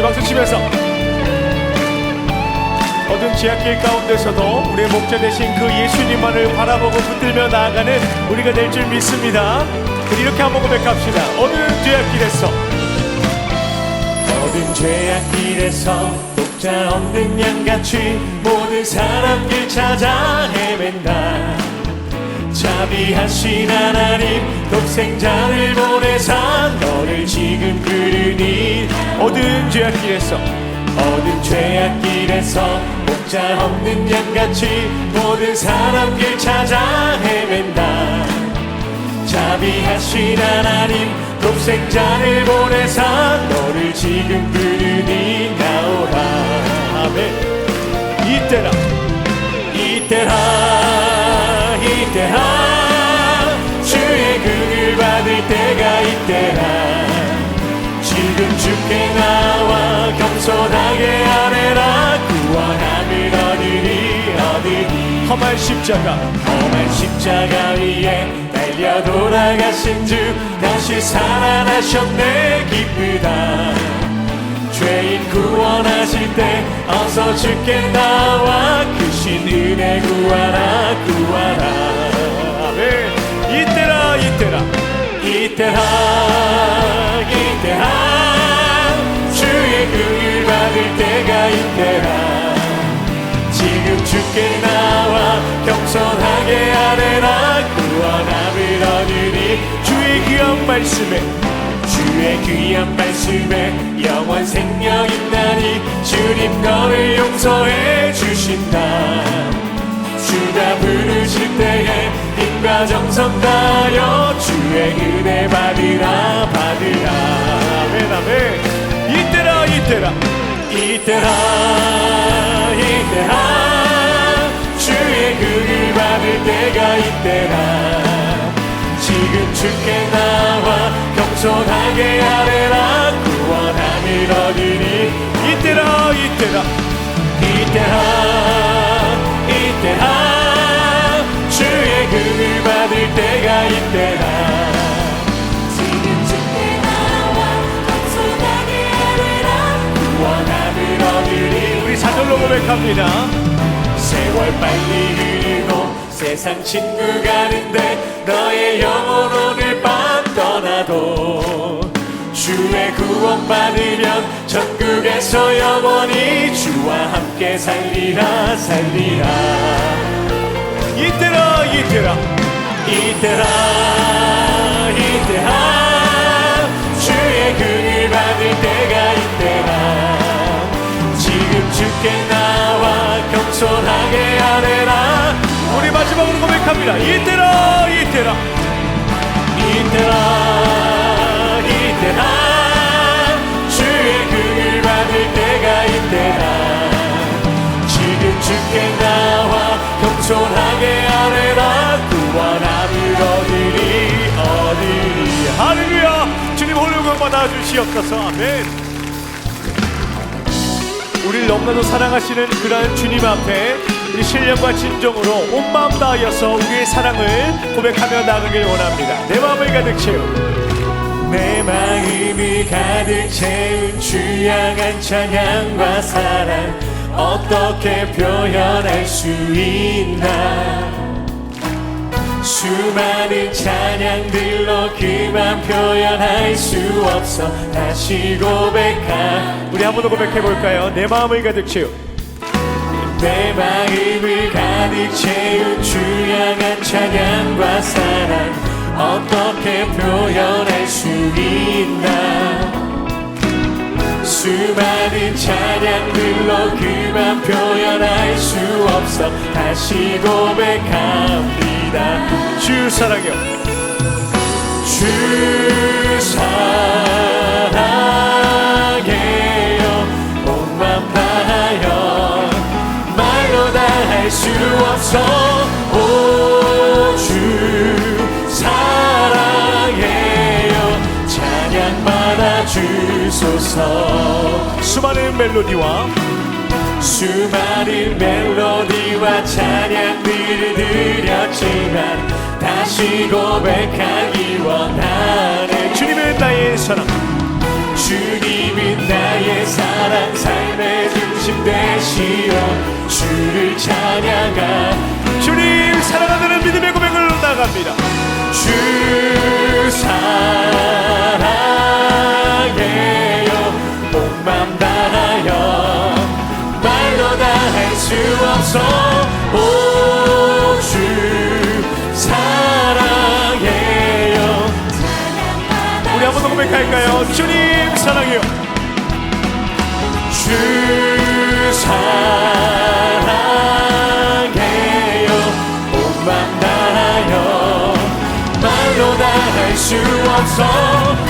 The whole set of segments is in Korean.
우리 박수 치면서 어두운 지하길 가운데서도 우리의 목자 되신 그 예수님만을 바라보고 붙들며 나아가는 우리가 될 줄 믿습니다. 우리 이렇게 한번 고백합시다. 어두운 지하길에서 모든 죄악길에서 독자 없는 양같이 모든 사람 길 찾아 헤맨다 자비하신 하나님 독생자를 보내사 너를 지금 부르니 어두운 지하길에서 어두운 죄악길에서 목자 없는 양같이 모든 사람 길 찾아 헤맨다. 자비하신 하나님 독생자를 보내사 너를 지금 부르니 나오라. 아멘. 이때라. 이때라 주께 나와 겸손하게 아뢰라 구원함을 얻으리 얻으리 험한 십자가. 험한 십자가 위에 달려 돌아가신 주 다시 살아나셨네 기쁘다. 죄인 구원하실 때 어서 주께 나와 크신 은혜 구하라 구하라. 이때라 이때라. 이때라 이때라. 지금 주께 나와 겸손하게 아뢰라 구원함을 얻으니 주의 귀한 말씀에 주의 귀한 말씀에 영원 생명 있나니 주님 너를 용서해 주신다. 주가 부르실 때에 힘과 정성 다하여 주의 은혜 받으라 받으라. 아멘 아멘. 이때라 이때라 이때라 이때라. 주의 긍을 받을 때가 이때라. 지금 주께 나와 겸손하게 아뢰라. 구원함을 얻으니 이때라 이때라. 이때라 이때라. 주의 긍을 받을 때가 이때라 고백합니다. 세월 빨리 흐르고 세상 친구 가는데 너의 영혼 오늘 밤 떠나도 주의 구원 받으면 천국에서 영원히 주와 함께 살리라 살리라. 이때라 이때라 이때라 이때라 주께 나와 겸손하게 아뢰라. 우리 마지막으로 고백합니다. 이때라 이때라. 이때라 이때라. 주의 긍을 받을 때가 이때라. 지금 주께 나와 겸손하게 아뢰라. 구원함을 얻으리 얻으리 할렐루야. 주님 홀로경 받아 주시옵소서. 아멘 우리를 너무나도 사랑하시는 그러한 주님 앞에 우리 신령과 진정으로 온 마음 다하여서 우리의 사랑을 고백하며 나가길 원합니다. 내 마음을 가득 채우 내 마음이 가득 채운 주양한 찬양과 사랑 어떻게 표현할 수 있나 수많은 찬양들로 그만 표현할 수 없어. 다시 고백한 우리 한 번 더 고백해 볼까요? 내 마음을 가득 채우. 내 마음을 가득 채운 주양한 찬양과 사랑 어떻게 표현할 수 있나? 수많은 찬양들로 그만 표현할 수 없어. 다시 고백합니다 주 사랑여 주 사랑해요. 몸만 다하여 말로 다 할 수 없어. 수많은 멜로디와 수많은 멜로디와 찬양들을 드렸지만 다시 고백하기 원하네. 주님은 나의 사랑. 주님은 나의 사랑. 삶의 중심 되시어 주를 찬양하 주님 사랑한다는 믿음의 고백을 나갑니다 고백할까요? 주님 사랑해요. 주 사랑해요. 온맘 다하여 말로 다 할 수 없어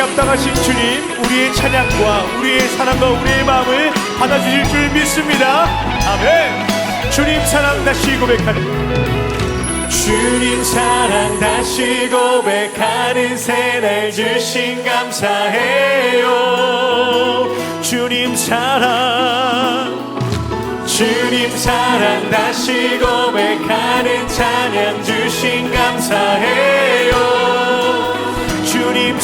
앞당하신 주님 우리의 찬양과 우리의 사랑과 우리의 마음을 받아주실 줄 믿습니다. 아멘. 주님 사랑 다시 고백하는 주님 사랑 다시 고백하는 새날 주신 감사해요. 주님 사랑. 주님 사랑 다시 고백하는 찬양 주신 감사해요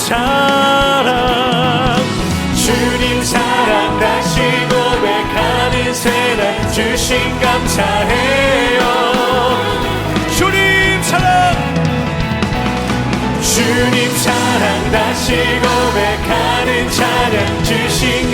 사랑. 주님 사랑 다시 고백하는 새날 주신 감사해요. 주님 사랑. 주님 사랑 다시 고백하는 찬양 주신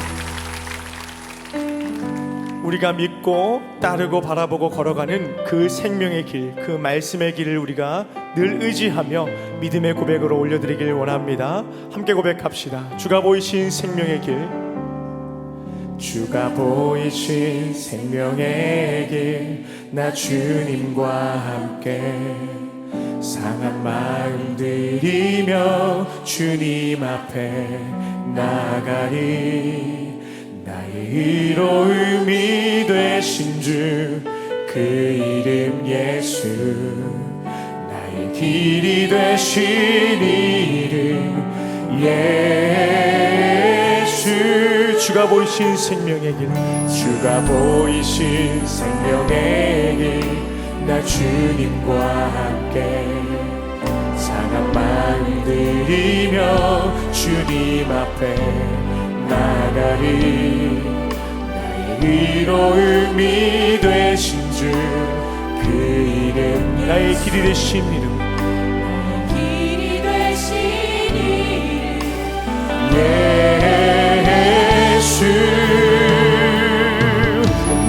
우리가 믿고 따르고 바라보고 걸어가는 그 생명의 길, 그 말씀의 길을 우리가 늘 의지하며 믿음의 고백으로 올려드리길 원합니다. 함께 고백합시다. 주가 보이신 생명의 길, 주가 보이신 생명의 길 나 주님과 함께 상한 마음 들이며 주님 앞에 나가리 나의 의로움이 되신 주 그 이름 예수. 나의 길이 되신 이름 예수. 주가 보이신 생명의 길, 주가 보이신 생명의 길 나 주님과 함께 상한 마음 들이며 주님 앞에 나가리 나의 의로움이 되신 주 그 이름 나의 길이 되신 이름, 길이 되신 이름 예수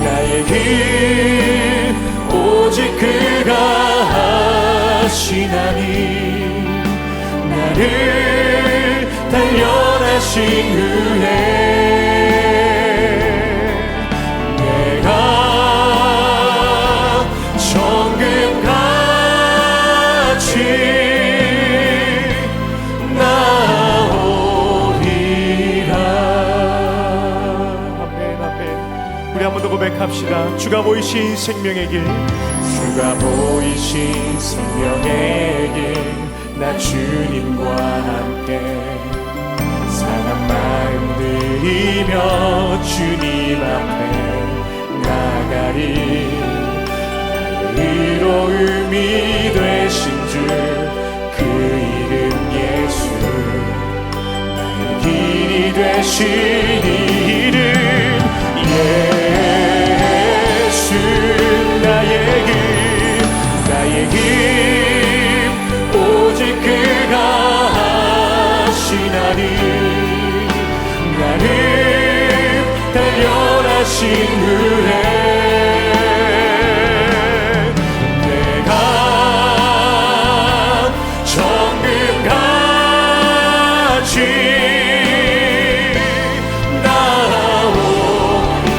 나의 길 오직 그가 하시나니 나를 후 고백합시다. 주가 보이신 생명의 길, 주가 보이신 생명의 길. 나 주님과 함께 상한 마음 들이며 주님 앞에 나가리. 의로움이 되신 주 그 이름 예수. 나의 길이 되신 내가 정금같이 나오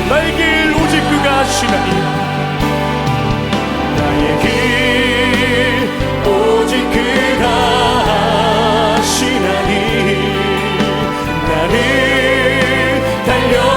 나의 길 오직 그가 하시나니 나의 길 오직 그가 하시나니 나를 단련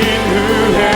나를 단련하신 후에